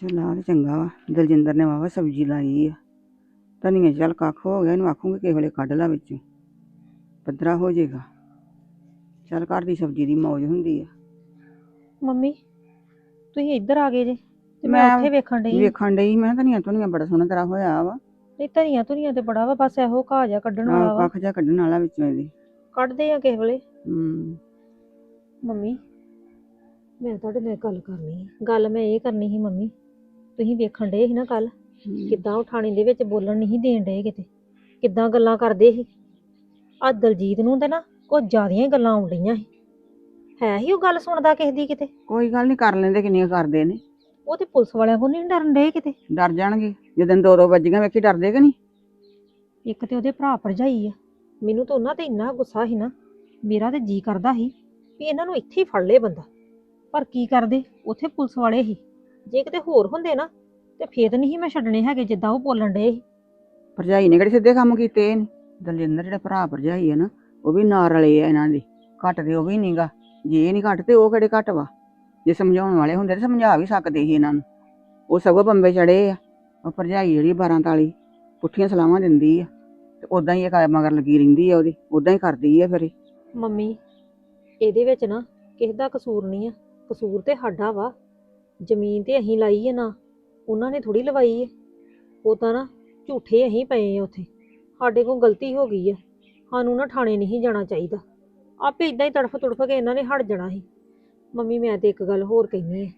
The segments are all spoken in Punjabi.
ਚੱਲ ਆ ਤੇ ਚੰਗਾ ਵਾ ਦਲਜਿੰਦਰ ਨੇ ਵਾਵਾ ਸਬਜ਼ੀ ਲਾਈ ਆ। ਧਨੀਆ ਚੱਲ ਕੱਖ ਹੋ ਗਿਆ ਇਹਨੂੰ ਆਖੂੰਗੀ ਕਿਸੇ ਵੇਲੇ ਕੱਢ ਲਾ ਵਿੱਚੋਂ। ਪੱਧਰਾ ਹੋ ਜਾਏਗਾ। ਚੱਲ ਘਰ ਦੀ ਸਬਜ਼ੀ ਦੀ ਮੌਜ ਹੁੰਦੀ ਆ। ਮੰਮੀ ਤੁਸੀਂ ਇੱਧਰ ਆ ਗਏ ਜੇ ਤੇ ਮੈਂ ਮੈਂ ਉੱਥੇ ਵੇਖਣ ਡਈ। ਵੇਖਣ ਡਈ ਮੈਂ ਕਿਹਾ ਧਨੀਆ ਧੁਨੀਆ ਬੜਾ ਸੋਹਣਾ ਤੇਰਾ ਹੋਇਆ ਵਾ। ਨਹੀਂ ਧਨੀਆ ਧੁਨੀਆ ਤੇ ਬੜਾ ਵਾ ਬਸ ਇਹੋ ਘਾਹ ਜਿਹਾ ਕੱਢਣ ਵਾਲਾ ਆਹ ਵਾ। ਕੱਖ ਜਾ ਕੱਢਣ ਵਾਲਾ ਵਿੱਚੋਂ ਇਹਦੇ। ਕੱਢਦੇ ਆ ਕਿਸੇ ਵੇਲੇ। ਹੂੰ। ਮੰਮੀ ਮੈਂ ਤੁਹਾਡੇ ਨਾਲ ਇੱਕ ਗੱਲ ਕਰਨੀ ਹੈ ਗੱਲ ਮੈਂ ਇਹ ਕਰਨੀ ਸੀ ਮੰਮੀ ਤੁਸੀਂ ਵੇਖਣ ਡਏ ਸੀ ਨਾ ਕੱਲ ਕਿੱਦਾਂ ਉਹ ਥਾਣੇ ਦੇ ਵਿੱਚ ਬੋਲਣ ਨਹੀਂ ਦੇਣ ਡਏ ਕਿਤੇ ਕਿੱਦਾਂ ਗੱਲਾਂ ਕਰਦੇ ਸੀ। ਆ ਦਲਜੀਤ ਨੂੰ ਤੇ ਨਾ ਕੁਝ ਜ਼ਿਆਦੀਆਂ ਹੀ ਗੱਲਾਂ ਆਉਣ ਡਈਆਂ ਸੀ। ਹੈ ਹੀ ਉਹ ਗੱਲ ਸੁਣਦਾ ਕਿਸੇ ਦੀ ਕਿਤੇ? ਕੋਈ ਗੱਲ ਨਹੀਂ ਕਰ ਲੈਂਦੇ ਕਿੰਨੀਆਂ ਕਰਦੇ ਨੇ। ਉਹ ਤੇ ਪੁਲਿਸ ਵਾਲਿਆਂ ਕੋਲ ਨਹੀਂ ਡਰਨ ਡਏ ਕਿਤੇ? ਡਰ ਜਾਣਗੇ ਜਦੋਂ ਦੋ ਦੋ ਵੱਜੀਆਂ ਵੇਖੀ ਡਰਦੇ ਕਿ ਨਹੀਂ? ਇੱਕ ਤੇ ਉਹਦੇ ਭਰਾ ਭਰਜਾਈ ਆ। ਮੈਨੂੰ ਤਾਂ ਉਹਨਾਂ ਤੇ ਇੰਨਾ ਗੁੱਸਾ ਸੀ ਨਾ ਮੇਰਾ ਤੇ ਜੀ ਕਰਦਾ ਸੀ ਵੀ ਇਹਨਾਂ ਨੂੰ ਇੱਥੇ ਹੀ ਫੜ ਲਏ ਬੰਦਾ। ਪਰ ਕੀ ਕਰਦੇ? ਉੱਥੇ ਪੁਲਿਸ ਵਾਲੇ ਸੀ। ਜੇ ਕਿਤੇ ਹੋਰ ਹੁੰਦੇ ਨਾ ਤੇ ਫੇਰ ਨਹੀਂ ਮੈਂ ਛੱਡਣੇ ਹੈਗੇ ਜਿੱਦਾਂ ਉਹ ਬੋਲਣ ਡਏ ਸੀ। ਭਰਜਾਈ ਨੇ ਕਿਹੜੇ ਸਿੱਧੇ ਕੰਮ ਕੀਤੇ ਨੇ? ਦਲਜਿੰਦਰ ਜਿਹੜਾ ਭਰਾ ਭਰਜਾਈ ਹੈ ਨਾ ਉਹ ਵੀ ਨਾਲ ਰਲੇ ਆ ਇਹਨਾਂ ਦੇ। ਘੱਟ ਉਹ ਵੀ ਨਹੀਂਗਾ ਜੇ ਇਹ ਨਹੀਂ ਘੱਟ ਤੇ ਉਹ ਕਿਹੜੇ ਘੱਟ ਵਾ? ਜੇ ਸਮਝਾਉਣ ਵਾਲੇ ਹੁੰਦੇ ਤੇ ਸਮਝਾ ਵੀ ਸਕਦੇ ਸੀ ਇਹਨਾਂ ਨੂੰ। ਉਹ ਸਗੋਂ ਬੰਬੇ ਚੜੇ ਆ। ਉਹ ਭਰਜਾਈ ਜਿਹੜੀ 12 ਤਾਲੀ ਪੁੱਠੀਆਂ ਸਲਾਹਾਂ ਦਿੰਦੀ ਆ ਤੇ ਉਦਾਂ ਹੀ ਇਹ ਕ- ਮਗਰ ਲੱਗੀ ਰਹਿੰਦੀ ਆ ਉਹਦੀ। ਉਦਾਂ ਹੀ ਕਰਦੀ ਆ ਫਿਰ ਇਹ। ਮੰਮੀ ਇਹਦੇ ਵਿੱਚ ਨਾ ਕਿਸੇ ਦਾ ਕਸੂਰ ਨਹੀਂ ਆ। ਕਸੂਰ ਤੇ ਸਾਡਾ ਵਾ। ਜ਼ਮੀਨ ਤੇ ਅਸੀਂ ਲਾਈ ਹੈ ਨਾ, ਉਹਨਾਂ ਨੇ ਥੋੜੀ ਲਵਾਈ ਹੈ ਉਹ ਤਾਂ ਨਾ ਝੂਠੇ ਅਸੀਂ ਪਏ ਆ ਉੱਥੇ। ਸਾਡੇ ਕੋਲ ਗਲਤੀ ਹੋ ਗਈ ਆ। ਸਾਨੂੰ ਨਾ ਥਾਣੇ ਨਹੀਂ ਜਾਣਾ ਚਾਹੀਦਾ। ਆਪੇ ਇਦਾਂ ਹੀ ਤੜਫ ਤੁੜਫ ਕੇ ਇਹਨਾਂ ਨੇ ਹਟ ਜਾਣਾ ਸੀ। ਮੰਮੀ, ਮੈਂ ਤੇ ਇੱਕ ਗੱਲ ਹੋਰ ਕਹਿਨੀ ਹੈ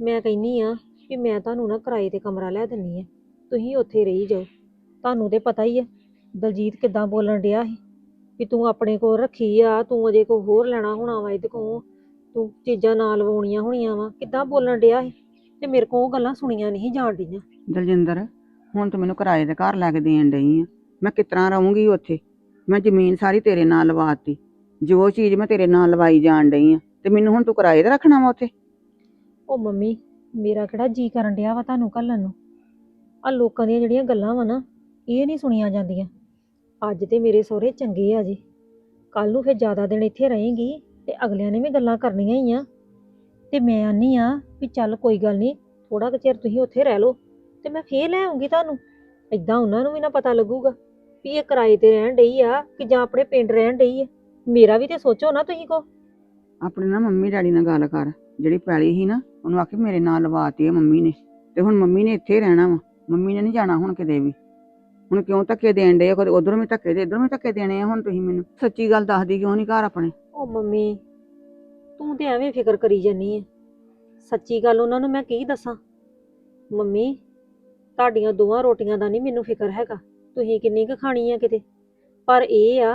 ਮੈਂ ਕਹਿਨੀ ਆ ਕਿ ਮੈਂ ਤੁਹਾਨੂੰ ਨਾ ਕਿਰਾਏ ਤੇ ਕਮਰਾ ਲੈ ਦਿੰਨੀ ਆ। ਤੁਸੀਂ ਉੱਥੇ ਰਹੀ ਜਾਓ। ਤੁਹਾਨੂੰ ਤੇ ਪਤਾ ਹੀ ਆ, ਦਲਜੀਤ ਕਿੱਦਾਂ ਬੋਲਣ ਡਿਆ ਸੀ ਵੀ ਤੂੰ ਆਪਣੇ ਕੋਲ ਰੱਖੀ ਆ, ਤੂੰ ਅਜੇ ਕੋ ਹੋਰ ਲੈਣਾ ਹੋਣਾ ਵਾ ਇਹਦੇ ਕੋਲ। ਤੂੰ ਚੀਜ਼ਾਂ ਨਾਲ ਲਵਾਉਣੀਆਂ ਹੋਣੀਆਂ ਵਾ। ਕਿੱਦਾਂ ਬੋਲਣ ਡਿਆ ਸੀ? ਤੇ ਮੇਰੇ ਕੋਲ ਉਹ ਗੱਲਾਂ ਸੁਣੀਆਂ ਨਹੀਂ ਜਾਣ ਡੀਆਂ ਦਲਜਿੰਦਰ ਹੁਣ ਤੂੰ ਮੈਨੂੰ ਕਿਰਾਏ ਦੇ ਘਰ ਲੈ ਕੇ ਦੇਣ ਡਈ ਆ। ਮੈਂ ਕਿਸ ਤਰ੍ਹਾਂ ਰਹੂੰਗੀ ਉੱਥੇ? ਮੈਂ ਜ਼ਮੀਨ ਸਾਰੀ ਤੇਰੇ ਨਾਂ ਲਵਾਤੀ ਜੋ ਚੀਜ਼ ਮੈਂ ਤੇਰੇ ਨਾਂ ਲਵਾਈ ਜਾਣ ਡਈ ਆ ਤੇ ਮੈਨੂੰ ਹੁਣ ਤੂੰ ਕਿਰਾਏ ਤੇ ਰੱਖਣਾ ਵਾ ਉੱਥੇ? ਉਹ ਮੰਮੀ ਮੇਰਾ ਕਿਹੜਾ ਜੀ ਕਰਨ ਡਿਆ ਵਾ ਤੁਹਾਨੂੰ ਘੱਲਣ ਨੂੰ? ਆ ਲੋਕਾਂ ਦੀਆਂ ਜਿਹੜੀਆਂ ਗੱਲਾਂ ਵਾ ਨਾ ਇਹ ਨਹੀਂ ਸੁਣੀਆਂ ਜਾਂਦੀਆਂ। ਅੱਜ ਤੇ ਮੇਰੇ ਸਹੁਰੇ ਚੰਗੇ ਆ ਜੀ। ਕੱਲ ਨੂੰ ਫਿਰ ਜ਼ਿਆਦਾ ਦਿਨ ਇੱਥੇ ਰਹੇਗੀ। ਤੇ ਅਗਲਿਆਂ ਨੇ ਵੀ ਗੱਲਾਂ ਕਰਨੀਆਂ ਹੀ ਆ। ਤੇ ਮੈਂ ਆਨੀ ਆ ਵੀ ਚੱਲ ਕੋਈ ਗੱਲ ਨਹੀਂ ਥੋੜਾ ਕੁ ਚਿਰ ਤੁਸੀਂ ਉੱਥੇ ਰਹਿ ਲਓ ਤੇ ਮੈਂ ਫੇਰ ਲੈ ਆਉਂਗੀ ਤੁਹਾਨੂੰ। ਏਦਾਂ ਉਹਨਾਂ ਨੂੰ ਵੀ ਨਾ ਪਤਾ ਲੱਗੂਗਾ ਵੀ ਇਹ ਕਿਰਾਏ ਤੇ ਰਹਿਣ ਡਈ ਆ ਕਿ ਜਾਂ ਆਪਣੇ ਪਿੰਡ ਰਹਿਣ ਡਈ ਆ। ਮੇਰਾ ਵੀ ਤੇ ਸੋਚੋ ਨਾ ਤੁਸੀਂ ਕੋ। ਆਪਣੇ ਨਾ ਮੰਮੀ ਡੈਡੀ ਨਾਲ ਗੱਲ ਕਰ, ਜਿਹੜੀ ਪੈਲੀ ਸੀ ਨਾ, ਉਹਨੂੰ ਆਖੀ ਮੇਰੇ ਨਾਲ ਲਵਾਤੀ ਆ ਮੰਮੀ ਨੇ। ਤੇ ਹੁਣ ਮੰਮੀ ਨੇ ਇੱਥੇ ਰਹਿਣਾ ਵਾ, ਮੰਮੀ ਨੇ ਨਹੀਂ ਜਾਣਾ ਹੁਣ ਕਿਤੇ ਵੀ। ਹੁਣ ਕਿਉਂ ਧੱਕੇ ਦੇਣ ਡੇ ਕਦੇ ਉਧਰੋਂ ਵੀ ਧੱਕੇ ਦੇ, ਇਧਰੋਂ ਵੀ ਧੱਕੇ ਦੇਣੇ ਆ ਹੁਣ ਤੁਸੀਂ ਮੈਨੂੰ? ਸੱਚੀ ਗੱਲ ਦੱਸਦੀ ਕਿਉਂ ਨਹੀਂ ਘਰ ਆਪਣੇ? ਉਹ ਮੰਮੀ, ਤੂੰ ਤੇ ਐਵੇਂ ਫਿਕਰ ਕਰੀ ਜਾਨੀ ਐ ਸੱਚੀ ਗੱਲ ਉਹਨਾਂ ਨੂੰ ਮੈਂ ਕੀ ਦੱਸਾਂ? ਮੰਮੀ, ਤੁਹਾਡੀਆਂ ਦੋਵਾਂ ਰੋਟੀਆਂ ਦਾ ਨਹੀਂ ਮੈਨੂੰ ਫਿਕਰ ਹੈਗਾ। ਤੁਸੀਂ ਕਿੰਨੀ ਕੁ ਖਾਣੀ ਆ ਕਿਤੇ? ਪਰ ਇਹ ਆ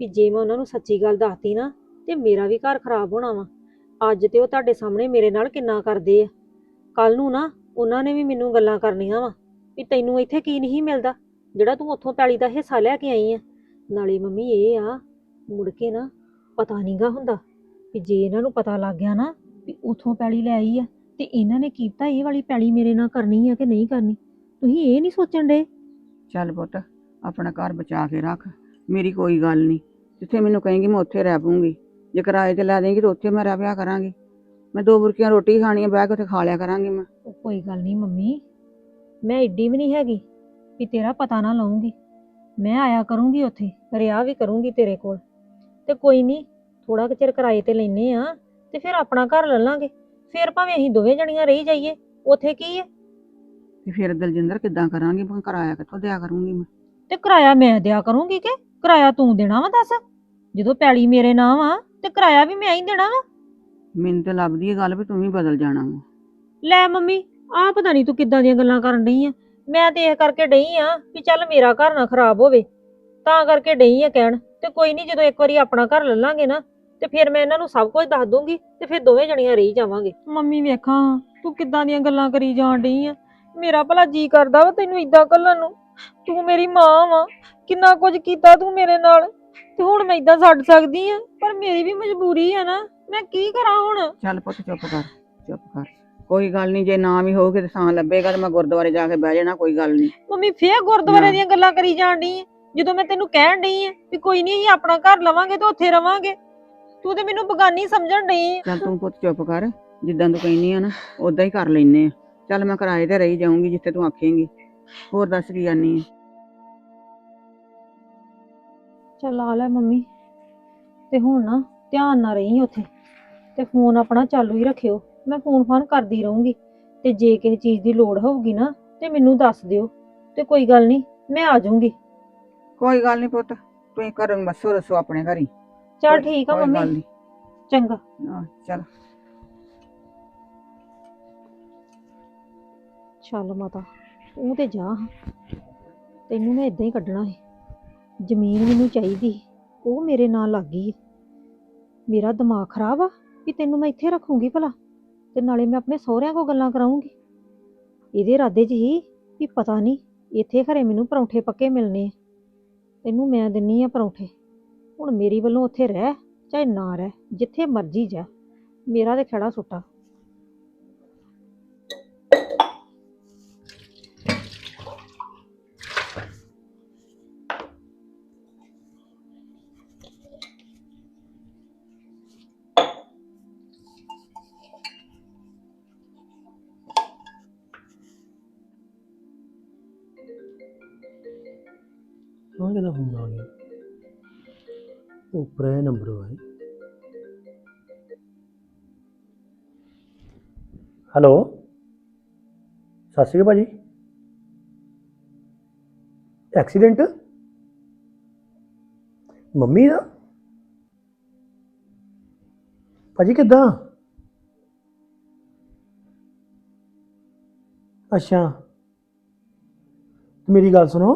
ਵੀ ਜੇ ਮੈਂ ਉਹਨਾਂ ਨੂੰ ਸੱਚੀ ਗੱਲ ਦੱਸਤੀ ਨਾ, ਤੇ ਮੇਰਾ ਵੀ ਘਰ ਖਰਾਬ ਹੋਣਾ ਵਾ। ਅੱਜ ਤੇ ਉਹ ਤੁਹਾਡੇ ਸਾਹਮਣੇ ਮੇਰੇ ਨਾਲ ਕਿੰਨਾ ਕਰਦੇ ਆ। ਕੱਲ ਨੂੰ ਨਾ ਉਹਨਾਂ ਨੇ ਵੀ ਮੈਨੂੰ ਗੱਲਾਂ ਕਰਨੀਆਂ ਵਾ ਵੀ ਤੈਨੂੰ ਇੱਥੇ ਕੀ ਨਹੀਂ ਮਿਲਦਾ, ਜਿਹੜਾ ਤੂੰ ਉੱਥੋਂ ਪੈਲੀ ਦਾ ਹਿੱਸਾ ਲੈ ਕੇ ਆਈ ਆ। ਨਾਲੇ ਮੰਮੀ ਇਹ ਆ, ਮੁੜ ਕੇ ਨਾ ਪਤਾ ਨਹੀਂਗਾ ਹੁੰਦਾ ਵੀ ਜੇ ਇਹਨਾਂ ਨੂੰ ਪਤਾ ਲੱਗ ਗਿਆ ਨਾ ਵੀ ਉਥੋਂ ਪੈਲੀ ਲੈ ਆਈ ਆ ਤੇ ਇਹਨਾਂ ਨੇ ਕੀਤਾ ਇਹ ਵਾਲੀ ਪੈਲੀ ਮੇਰੇ ਨਾਲ ਕਰਨੀ ਆ ਕਿ ਨਹੀਂ ਕਰਨੀ। ਤੁਸੀਂ ਇਹ ਨਹੀਂ ਸੋਚਣ ਦੇ? ਚੱਲ ਪੁੱਤ ਆਪਣਾ ਘਰ ਬਚਾ ਕੇ ਰੱਖ ਮੇਰੀ ਕੋਈ ਗੱਲ ਨਹੀਂ ਜਿੱਥੇ ਮੈਨੂੰ ਕਹੇਂਗੀ ਮੈਂ ਉੱਥੇ ਰਹਿ ਪੂੰਗੀ ਜੇ ਕਿਰਾਏ ਤੇ ਲੈ ਦੇਂਗੀ ਤਾਂ ਉੱਥੇ ਮੈਂ ਰਹਿ ਪਿਆ ਕਰਾਂਗੀ। ਮੈਂ ਦੋ ਬੁਰਕੀਆਂ ਰੋਟੀ ਖਾਣੀ ਆ ਬਹਿ ਕੇ ਉੱਥੇ ਖਾ ਲਿਆ ਕਰਾਂਗੀ ਮੈਂ। ਉਹ ਕੋਈ ਗੱਲ ਨਹੀਂ ਮੰਮੀ ਮੈਂ ਏਡੀ ਵੀ ਨਹੀਂ ਹੈਗੀ ਵੀ ਤੇਰਾ ਪਤਾ ਨਾ ਲਾਉਂਗੀ ਮੈਂ ਆਇਆ ਕਰੂੰਗੀ ਉੱਥੇ ਰਿਆ ਵੀ ਕਰੂੰਗੀ ਤੇਰੇ ਕੋਲ। ਤੇ ਕੋਈ ਨਹੀਂ ਥੋੜਾ ਕੁ ਚਿਰ ਕਿਰਾਏ ਤੇ ਲੈਨੇ ਆ ਤੇ ਫਿਰ ਆਪਣਾ ਘਰ ਲੈ ਲਾਂਗੇ। ਫਿਰ ਭਾਵੇਂ ਅਸੀਂ ਦੋਵੇਂ ਜਣੀਆਂ ਰਹੀ ਜਾਈਏ ਉੱਥੇ ਕੀ ਹੈ ਤੇ ਫਿਰ ਦਲਜਿੰਦਰ ਕਿੱਦਾਂ ਕਰਾਂਗੀ? ਮੈਂ ਕਿਰਾਇਆ ਕਿੱਥੋਂ ਦਿਆ ਕਰੂੰਗੀ ਮੈਂ? ਤੇ ਕਿਰਾਇਆ ਮੈਂ ਦਿਆ ਕਰੂੰਗੀ ਕਿ? ਕਿਰਾਇਆ ਤੂੰ ਦੇਣਾ ਵਾ ਦੱਸ? ਜਦੋਂ ਪੈਲੀ ਮੇਰੇ ਨਾਂ ਵਾ ਤੇ ਕਿਰਾਇਆ ਵੀ ਮੈਂ ਹੀ ਦੇਣਾ ਵਾ। ਮੈਨੂੰ ਤੇ ਲੱਭਦੀ ਹੈ ਗੱਲ ਵੀ ਤੂੰ ਵੀ ਬਦਲ ਜਾਣਾ ਵਾ। ਲੈ ਮੰਮੀ ਆਹ ਪਤਾ ਨਹੀਂ ਤੂੰ ਕਿੱਦਾਂ ਦੀਆਂ ਗੱਲਾਂ ਕਰਨ ਡਈ ਆ। ਮੈਂ ਤੇ ਇਹ ਕਰਕੇ ਡਈ ਆ ਵੀ ਚੱਲ ਮੇਰਾ ਘਰ ਨਾ ਖਰਾਬ ਹੋਵੇ। ਤਾਂ ਕਰਕੇ ਡਈ ਆ ਕਹਿਣ ਤੇ ਕੋਈ ਨਹੀਂ ਜਦੋਂ ਇੱਕ ਵਾਰੀ ਆਪਣਾ ਘਰ ਲੈ ਲਾਂਗੇ ਨਾ ਤੇ ਫਿਰ ਮੈਂ ਇਹਨਾਂ ਨੂੰ ਸਭ ਕੁਝ ਦੱਸ ਦੂੰਗੀ ਤੇ ਫਿਰ ਦੋਵੇਂ ਜਣੀਆਂ ਰਹੀ ਜਾਵਾਂਗੇ। ਮੰਮੀ ਵੇਖਾਂ ਤੂੰ ਕਿੱਦਾਂ ਦੀਆਂ ਗੱਲਾਂ ਕਰੀ ਜਾਣ ਡਈ ਆ? ਮੇਰਾ ਭਲਾ ਜੀ ਕਰਦਾ ਵਾ ਤੈਨੂੰ ਇਦਾਂ ਕੱਲਣ ਨੂੰ। ਤੂੰ ਮੇਰੀ ਮਾਂ ਵਾ ਕਿੰਨਾ ਕੁਝ ਕੀਤਾ ਤੂੰ ਮੇਰੇ ਨਾਲ? ਤੇ ਹੁਣ ਮੈਂ ਇਦਾਂ ਛੱਡ ਸਕਦੀ ਆ? ਪਰ ਮੇਰੀ ਵੀ ਮਜਬੂਰੀ ਆ ਨਾ ਮੈਂ ਕੀ ਕਰਾਂ ਹੁਣ? ਚੱਲ ਪੁੱਤ ਚੁੱਪ ਕਰ ਚੁੱਪ ਕਰ। ਕੋਈ ਗੱਲ ਨਹੀਂ ਜੇ ਨਾ ਵੀ ਹੋਊਗੀ ਤੇ ਥਾਂ ਲੱਭੇਗਾ ਤੇ ਮੈਂ ਗੁਰਦੁਆਰੇ ਜਾ ਕੇ ਬਹਿ ਜਾਣਾ ਕੋਈ ਗੱਲ ਨਹੀਂ। ਮੰਮੀ ਫੇਰ ਗੁਰਦੁਆਰੇ। ਦੀਆਂ ਗੱਲਾਂ ਕਰੀ ਜਾਣ ਡਈ ਆਂ। ਜਦੋਂ ਮੈਂ ਤੈਨੂੰ ਕਹਿਣ ਡਈ ਆ ਵੀ ਕੋਈ ਨਹੀਂ ਅਸੀਂ ਆਪਣਾ ਘਰ ਲਵਾਂਗੇ ਤੇ ਉੱਥੇ ਰਵਾਂਗੇ ਤੂੰ ਤੇ ਮੈਨੂੰ ਬਗਾਨੀ ਸਮਝਣ ਡਈ ਆਂ। ਚੱਲ ਤੂੰ ਪੁੱਤ ਚੁੱਪ ਕਰ ਜਿੱਦਾਂ ਤੂੰ ਕਹਿੰਦੀ ਆ ਨਾ ਉਦਾਂ ਹੀ ਕਰ ਲੈਨੇ ਆ। ਚੱਲ ਮੈਂ ਕਿਰਾਏ ਤੇ ਰਹੀ ਜਾਊਂਗੀ ਜਿੱਥੇ ਤੂੰ ਆਖੇਂਗੀ। ਹੋਰ ਦੱਸ ਕੀ ਜਾਨੀ ਹੈ ਚੱਲ ਆ ਲੈ ਮੰਮੀ ਤੇ ਹੁਣ ਨਾ ਧਿਆਨ ਨਾਲ ਰਹੀਂ ਉੱਥੇ ਤੇ ਫੋਨ ਆਪਣਾ ਚਾਲੂ ਹੀ ਰੱਖਿਓ। ਮੈਂ ਫੋਨ ਫਾਨ ਕਰਦੀ ਰਹੂੰਗੀ ਤੇ ਜੇ ਕਿਸੇ ਚੀਜ਼ ਦੀ ਲੋੜ ਹੋਊਗੀ ਨਾ ਤੇ ਮੈਨੂੰ ਦੱਸ ਦਿਓ। ਤੇ ਕੋਈ ਗੱਲ ਨਹੀਂ ਮੈਂ ਆ ਜਾਊਂਗੀ। ਕੋਈ ਗੱਲ ਨਹੀਂ ਪੁੱਤ ਤੁਸੀਂ ਘਰੋਂ ਮੱਸੋ ਰਸੋ ਆਪਣੇ ਘਰੀ। ਚੱਲ ਠੀਕ ਆ ਮੰਮੀ। ਚੰਗਾ। ਆਹ, ਚੱਲ। ਚੱਲ ਮਾਤਾ ਤੂੰ ਤੇ ਜਾ। ਤੈਨੂੰ ਮੈਂ ਇਦਾਂ ਹੀ ਕੱਢਣਾ ਹੈ ਜ਼ਮੀਨ ਮੈਨੂੰ ਚਾਹੀਦੀ ਉਹ ਮੇਰੇ ਨਾਲ ਲੱਗ ਗਈ ਹੈ। ਮੇਰਾ ਦਿਮਾਗ ਖਰਾਬ ਆ ਕਿ ਤੈਨੂੰ ਮੈਂ ਇੱਥੇ ਰੱਖੂੰਗੀ ਭਲਾ ਤੇ ਨਾਲੇ ਮੈਂ ਆਪਣੇ ਸਹੁਰਿਆਂ ਕੋ ਗੱਲਾਂ ਕਰਾਉਂਗੀ। ਇਹਦੇ ਇਰਾਦੇ 'ਚ ਹੀ ਵੀ ਪਤਾ ਨਹੀਂ ਇੱਥੇ ਖਰੇ ਮੈਨੂੰ ਪਰੌਂਠੇ ਪੱਕੇ ਮਿਲਨੇ ਆ। ਤੈਨੂੰ ਮੈਂ ਦਿੰਨੀ ਆ ਪਰੌਂਠੇ। ਹੁਣ ਮੇਰੀ ਵੱਲੋਂ ਉੱਥੇ ਰਹਿ, ਚਾਹੇ ਨਾ ਰਹਿ, ਜਿੱਥੇ ਮਰਜ਼ੀ ਜਾ। ਮੇਰਾ ਤੇ ਖੜਾ ਸੁੱਟਾ। ਹਾਂ ਕਿਹਦਾ ਫੋਨ ਆ ਗਿਆ? ਉੱਪਰ ਇਹ ਨੰਬਰ ਹੈ ਹੈਲੋ ਸਤਿ ਸ਼੍ਰੀ ਅਕਾਲ ਭਾਜੀ। ਐਕਸੀਡੈਂਟ ਮੰਮੀ ਦਾ? ਭਾਜੀ ਕਿੱਦਾਂ? ਅੱਛਾ। ਮੇਰੀ ਗੱਲ ਸੁਣੋ।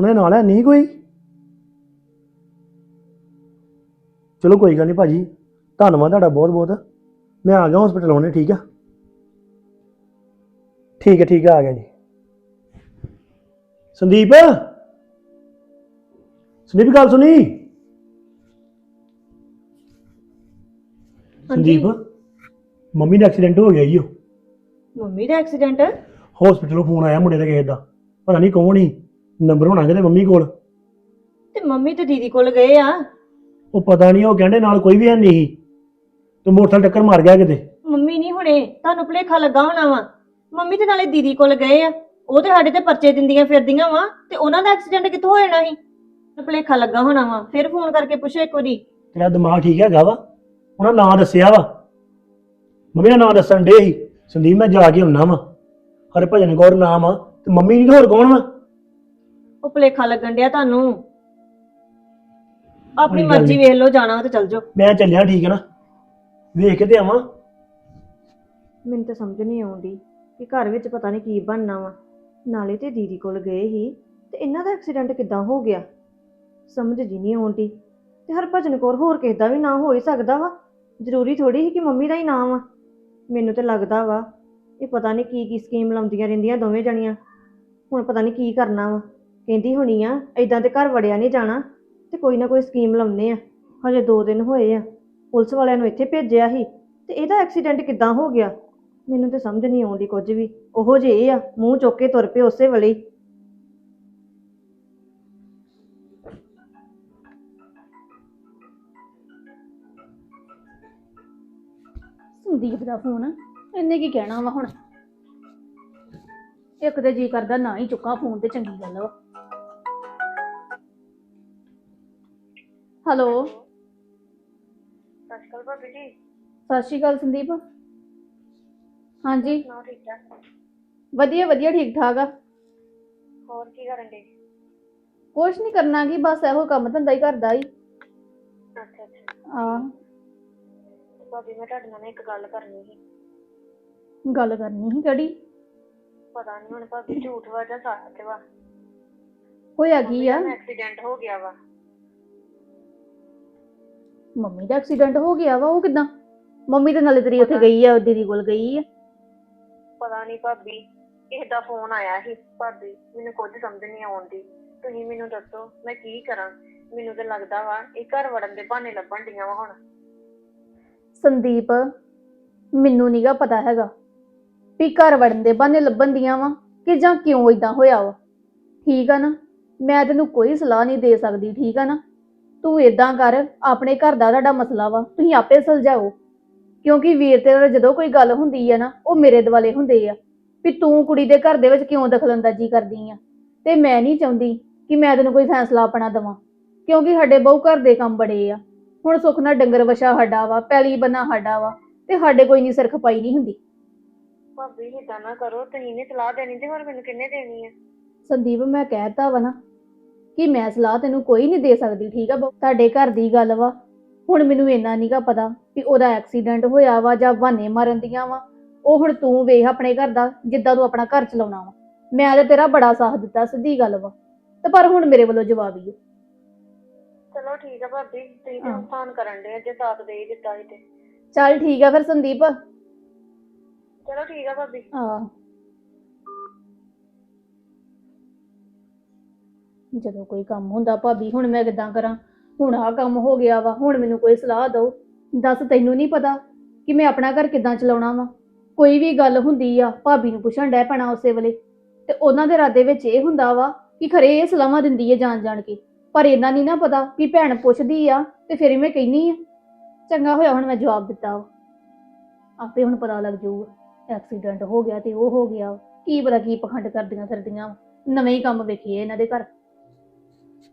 ਉਹਨੇ ਨਾਲ ਹੈ ਨਹੀਂ ਕੋਈ? ਚਲੋ ਕੋਈ ਗੱਲ ਨਹੀਂ ਭਾਜੀ ਧੰਨਵਾਦ ਤੁਹਾਡਾ ਬਹੁਤ ਬਹੁਤ ਮੈਂ ਆ ਗਿਆ ਹਸਪੀਟਲ ਹੁਣੇ ਠੀਕ ਆ? ਠੀਕ ਹੈ ਠੀਕ ਆ ਆ ਗਿਆ ਜੀ। ਸੰਦੀਪ? ਸੰਦੀਪ ਗੱਲ ਸੁਣੀ? ਸੰਦੀਪ ਮੰਮੀ ਦਾ ਐਕਸੀਡੈਂਟ ਹੋ ਗਿਆ ਜੀ ਉਹ। ਮੰਮੀ ਦਾ ਐਕਸੀਡੈਂਟ ਹਸਪੀਟਲੋਂ ਫੋਨ ਆਇਆ ਮੁੰਡੇ ਦਾ ਕਿਸੇ ਦਾ ਪਤਾ ਨਹੀਂ ਕੌਣ ਹੀ ਨੰਬਰ ਹੋਣਾ ਕਿਤੇ ਮੰਮੀ ਕੋਲ? ਤੇ ਮੰਮੀ ਤੇ ਦੀਦੀ ਕੋਲ ਗਏ ਆ। ਉਹ ਪਤਾ ਨਹੀਂ ਉਹ ਕਹਿੰਦੇ ਨਾਲ ਕੋਈ ਵੀ ਹੈ ਨਹੀਂ। ਸੀ। ਤੇ ਮੋਟਰਸਾਈਕਲ ਟੱਕਰ ਮਾਰ ਗਿਆ ਕਿਤੇ? ਮੰਮੀ ਨਹੀਂ ਹੁਣੇ ਤੁਹਾਨੂੰ ਭੁਲੇਖਾ ਲੱਗਾ ਹੋਣਾ ਵਾ। ਮੰਮੀ ਤੇ ਨਾਲੇ ਦੀਦੀ ਕੋਲ ਗਏ ਆ। ਉਹ ਤੇ ਸਾਡੇ ਤੇ ਪਰਚੇ ਦਿੰਦੀਆਂ ਫਿਰਦੀਆਂ ਵਾ ਤੇ ਉਹਨਾਂ ਦਾ ਐਕਸੀਡੈਂਟ ਕਿੱਥੋਂ ਹੋ ਜਾਣਾ ਸੀ? ਭੁਲੇਖਾ ਲੱਗਾ ਹੋਣਾ ਵਾ। ਫਿਰ ਫੋਨ ਕਰਕੇ ਪੁੱਛੋ ਇੱਕ ਵਾਰੀ। ਤੇਰਾ ਦਿਮਾਗ ਠੀਕ ਹੈਗਾ ਵਾ? ਉਹਨਾਂ ਨਾਂ ਦੱਸਿਆ ਵਾ। ਮੰਮੀ ਦਾ ਨਾਂ ਦੱਸਣ ਡੇ ਸੀ। ਸੰਦੀਪ ਮੈਂ ਜਾ ਕੇ ਹੁੰਨਾ ਵਾ। ਹਰਭਜਨ ਕੌਰ ਨਾਮ ਆ। ਤੇ ਮੰਮੀ ਨਹੀਂ ਹੋਰ ਕੌਣ ਵਾ? ਉਹ ਭੁਲੇਖਾ ਲੱਗਣ ਡਿਆ ਤੁਹਾਨੂੰ। ਆਪਣੀ ਕੋਈ ਗੱਲ ਮਰਜ਼ੀ। ਵੇਖ ਲਓ ਜਾਣਾ ਤੇ ਚੱਲ ਜਾਓ। ਮੈਂ ਚੱਲਿਆ ਠੀਕ ਹੈ ਨਾ? ਵੇਖ ਕੇ ਤੇ ਆਵਾਂ। ਮੈਨੂੰ ਤਾਂ ਸਮਝ ਨਹੀਂ ਆਉਂਦੀ ਕਿ ਘਰ ਵਿੱਚ ਪਤਾ ਨਹੀਂ ਕੀ ਬਣਨਾ ਵਾ। ਨਾਲੇ ਤੇ ਦੀਦੀ ਕੋਲ ਗਏ ਹੀ ਤੇ ਇਹਨਾਂ ਦਾ ਐਕਸੀਡੈਂਟ ਕਿੱਦਾਂ ਹੋ ਗਿਆ? ਸਮਝ ਜੀ ਨਹੀਂ ਆਉਂਦੀ। ਤੇ ਹਰਭਜਨ ਕੌਰ ਹੋਰ ਕਿਸੇ ਦਾ ਵੀ ਨਾਂ ਹੋ ਹੀ ਸਕਦਾ ਵਾ। ਜ਼ਰੂਰੀ ਥੋੜੀ ਸੀ ਕਿ ਮੰਮੀ ਦਾ ਹੀ ਨਾਮ ਆ ਮੈਨੂੰ ਤੇ ਲੱਗਦਾ ਵਾ ਇਹ ਪਤਾ ਨਹੀਂ ਕੀ ਕੀ ਸਕੀਮ ਲਾਉਂਦੀਆਂ ਰਹਿੰਦੀਆਂ ਦੋਵੇਂ ਜਣੀਆਂ। ਹੁਣ ਪਤਾ ਨਹੀਂ ਕੀ ਕਰਨਾ ਵਾ। ਕਹਿੰਦੀ ਹੋਣੀ ਆ ਐਦਾਂ ਤੇ ਘਰ ਵੜਿਆ ਨਹੀਂ ਜਾਣਾ, ਤੇ ਕੋਈ ਨਾ ਕੋਈ ਸਕੀਮ ਲਾਉਂਦੇ ਆ। ਹਜੇ 2 ਦਿਨ ਹੋਏ ਆ। ਪੁਲਿਸ ਵਾਲਿਆਂ ਨੂੰ ਇੱਥੇ ਭੇਜਿਆ ਸੀ, ਤੇ ਇਹਦਾ ਐਕਸੀਡੈਂਟ ਕਿੱਦਾਂ ਹੋ ਗਿਆ? ਮੈਨੂੰ ਤੇ ਸਮਝ ਨਹੀਂ ਆਉਂਦੀ ਕੁਝ ਵੀ। ਉਹੋ ਜਿਹੇ ਆ, ਮੂੰਹ ਚੁੱਕ ਕੇ ਤੁਰ ਪਏ ਉਸੇ ਵੇਲੇ ਹੀ। ਸੰਦੀਪ ਦਾ ਫੋਨ, ਇਹਨੇ ਕੀ ਕਹਿਣਾ ਵਾ ਹੁਣ? ਇੱਕ ਤੇ ਜੀ ਕਰਦਾ ਨਾ ਹੀ ਚੁੱਕਾਂ ਫੋਨ ਤੇ ਚੰਗੀ ਗੱਲ ਵਾ। ਹੈਲੋ। ਸਤਿ ਸ਼੍ਰੀ ਅਕਾਲ ਭਾਬੀ ਜੀ। ਸਤਿ ਸ਼੍ਰੀ ਅਕਾਲ ਸੰਦੀਪ। ਹਾਂਜੀ। ਸੁਣਾਓ ਠੀਕ ਠਾਕ? ਵਧੀਆ ਵਧੀਆ ਠੀਕ ਠਾਕ ਆ। ਹੋਰ ਕੀ ਕਰਨ ਦੇ ਕੁਛ ਨਹੀਂ ਕਰਨਾ ਕੀ ਬਸ ਇਹੋ ਕੰਮ ਧੰਦਾ ਹੀ ਕਰਦਾ ਹੀ। ਅੱਛਾ ਅੱਛਾ। ਆ ਭਾਬੀ ਮੈਂ ਤੁਹਾਡੇ ਨਾਲ ਨਾ ਇੱਕ ਗੱਲ ਕਰਨੀ ਸੀ। ਗੱਲ ਕਰਨੀ ਸੀ ਕਿਹੜੀ? ਪਤਾ ਨਹੀਂ ਹੁਣ ਭਾਬੀ ਝੂਠ ਵਾ ਜਾਂ ਸੱਚ ਵਾ। ਹੋਇਆ ਕੀ ਆ? ਐਕਸੀਡੈਂਟ ਹੋ ਗਿਆ ਵਾ। ਮੰਮੀ ਦਾ ਐਕਸੀਡੈਂਟ ਹੋ ਗਿਆ ਵਾ ਉਹ ਕਿਦਾਂ? ਮੰਮੀ ਤੇ ਨਾਲੇ ਤੇਰੀ ਉੱਥੇ ਗਈ ਆ ਦੀਦੀ ਕੋਲ ਗਈ ਆ। ਪਤਾ ਨਹੀਂ ਭਾਬੀ ਕਿਸੇ ਦਾ ਫੋਨ ਆਇਆ ਸੀ। ਭਾਬੀ ਮੈਨੂੰ ਕੁਝ ਸਮਝ ਨਹੀਂ ਆਉਂਦੀ ਤੁਸੀਂ ਮੈਨੂੰ ਦੱਸੋ ਮੈਂ ਕੀ ਕਰਾਂ? ਮੈਨੂੰ ਤਾਂ ਲੱਗਦਾ ਵਾ ਇਹ ਘਰ ਵੜਨ ਦੇ ਬਹਾਨੇ ਲੱਭਣ ਡੀਆਂ ਵਾ ਹੁਣ। ਸੰਦੀਪ ਮੈਨੂੰ ਨੀਗਾ ਪਤਾ ਹੈਗਾ ਵੀ ਘਰ ਵੜਨ ਦੇ ਬਹਾਨੇ ਲੱਭਣ ਦੀਆਂ ਵਾ ਕਿ ਜਾਂ ਕਿਉਂ ਇਦਾਂ ਹੋਇਆ ਵਾ। ਠੀਕ ਆ ਨਾ? ਮੈਂ ਤੈਨੂੰ ਕੋਈ ਸਲਾਹ ਨਹੀਂ ਦੇ ਸਕਦੀ ਠੀਕ ਆ ਨਾ? ਤੂੰ ਇਦਾਂ ਕਰ ਆਪਣੇ ਘਰ ਦਾ ਤੁਹਾਡਾ ਮਸਲਾ ਵਾ ਤੁਸੀਂ ਆਪੇ ਸੁਲਝਾਓ। ਕਿਉਂਕਿ ਵੀਰ ਤੇਰਾ ਜਦੋਂ ਕੋਈ ਗੱਲ ਹੁੰਦੀ ਆ ਨਾ ਉਹ ਮੇਰੇ ਦੁਆਲੇ ਹੁੰਦੇ ਆ। ਵੀ ਤੂੰ ਕੁੜੀ ਦੇ ਘਰ ਦੇ ਵਿੱਚ ਕਿਉਂ ਦਖਲਅੰਦਾਜ਼ੀ ਕਰਦੀ ਆ? ਤੇ ਮੈਂ ਨਹੀਂ ਚਾਹੁੰਦੀ ਕਿ ਮੈਂ ਤੈਨੂੰ ਕੋਈ ਫੈਸਲਾ ਆਪਣਾ ਦਵਾਂ। ਕਿਉਂਕਿ ਸਾਡੇ ਬਹੁ ਘਰ ਦੇ ਕੰਮ ਬੜੇ ਆ। ਹੁਣ ਸੁੱਖ ਨਾਲ ਡੰਗਰ ਵਛਾ ਸਾਡਾ ਵਾ ਪੈਲੀ ਬੰਨਾ ਸਾਡਾ ਵਾ ਤੇ ਸਾਡੇ ਕੋਈ ਨਹੀਂ ਸਿਰ ਖਪਾਈ ਨਹੀਂ ਹੁੰਦੀ। ਭਾਬੀ ਏਦਾਂ ਨਾ ਕਰੋ ਤੁਸੀਂ ਨੇ ਸਲਾਹ ਦੇਣੀ ਤੇ ਹੋਰ ਮੈਨੂੰ ਕਿੰਨੇ ਦੇਣੀ ਆ? ਸੰਦੀਪ ਮੈਂ ਕਹਿਤਾ ਵਾ ਨਾ ਕਿ ਮੈਂ ਸਲਾਹ ਤੈਨੂੰ ਕੋਈ ਨਹੀਂ ਦੇ ਸਕਦੀ ਠੀਕ ਆ ਤੁਹਾਡੇ ਘਰ ਦੀ ਗੱਲ ਵਾ। ਹੁਣ ਮੈਨੂੰ ਇੰਨਾ ਨਹੀਂਗਾ ਪਤਾ ਵੀ ਉਹਦਾ ਐਕਸੀਡੈਂਟ ਹੋਇਆ ਵਾ ਜਾਂ ਬਹਾਨੇ ਮਾਰਨ ਦੀਆਂ ਵਾ। ਉਹ ਹੁਣ ਤੂੰ ਵੇਖ ਆਪਣੇ ਘਰ ਦਾ ਜਿੱਦਾਂ ਤੂੰ ਆਪਣਾ ਘਰ ਚਲਾਉਣਾ ਵਾ। ਮੈਂ ਤੇ ਤੇਰਾ ਬੜਾ ਸਾਥ ਦਿੱਤਾ ਸਿੱਧੀ ਗੱਲ ਵਾ। ਤੇ ਪਰ ਹੁਣ ਮੇਰੇ ਵੱਲੋਂ ਜਵਾਬ ਹੀ ਹੈ ਚਲੋ ਠੀਕ ਆ ਭਾਬੀ ਤੁਸੀਂ ਤੇ ਹਾਂ। ਕਰਨ ਦੇ ਜੇ ਸਾਥ ਦੇ ਹੀ ਦਿੱਤਾ ਸੀ ਤੇ। ਚੱਲ ਠੀਕ ਆ ਫਿਰ ਸੰਦੀਪ। ਚਲੋ ਠੀਕ ਆ ਭਾਬੀ। ਹਾਂ। ਜਦੋਂ ਕੋਈ ਕੰਮ ਹੁੰਦਾ ਭਾਬੀ, ਹੁਣ ਮੈਂ ਕਿਦਾਂ ਕਰਾਂ? ਹੁਣ ਆਹ ਕੰਮ ਹੋ ਗਿਆ ਵਾ, ਹੁਣ ਮੈਨੂੰ ਕੋਈ ਸਲਾਹ ਦਿਓ। ਦੱਸ ਤੈਨੂੰ ਨਹੀਂ ਪਤਾ ਕਿ ਮੈਂ ਆਪਣਾ ਘਰ ਕਿਦਾਂ ਚਲਾਉਣਾ ਵਾ। ਕੋਈ ਵੀ ਗੱਲ ਹੁੰਦੀ ਆ, ਭਾਬੀ ਨੂੰ ਪੁੱਛਣ ਡੈ ਪੈਣਾ ਉਸੇ ਵੇਲੇ। ਤੇ ਉਹਨਾਂ ਦੇ ਇਰਾਦੇ ਵਿੱਚ ਇਹ ਹੁੰਦਾ ਵਾ ਕਿ ਖਰੇ ਇਹ ਸਲਾਹਾਂ ਦਿੰਦੀ ਹੈ ਜਾਣ ਜਾਣ ਕੇ। ਪਰ ਇਹਨਾਂ ਨਹੀਂ ਨਾ ਪਤਾ ਕਿ ਭੈਣ ਪੁੱਛਦੀ ਆ ਤੇ ਫਿਰ ਮੈਂ ਕਹਿਨੀ ਆ। ਚੰਗਾ ਹੋਇਆ ਹੁਣ ਮੈਂ ਜਵਾਬ ਦਿੱਤਾ ਵਾ। ਆਪੇ ਹੁਣ ਪਤਾ ਲੱਗ ਜਾਊਗਾ ਐਕਸੀਡੈਂਟ ਹੋ ਗਿਆ ਤੇ ਉਹ ਹੋ ਗਿਆ ਕੀ ਪਤਾ ਕੀ ਪਖੰਡ ਕਰਦੀਆਂ ਫਿਰਦੀਆਂ ਵਾਂ। ਨਵੇਂ ਹੀ ਕੰਮ ਵੇਖੀਏ ਇਹਨਾਂ ਦੇ ਘਰ।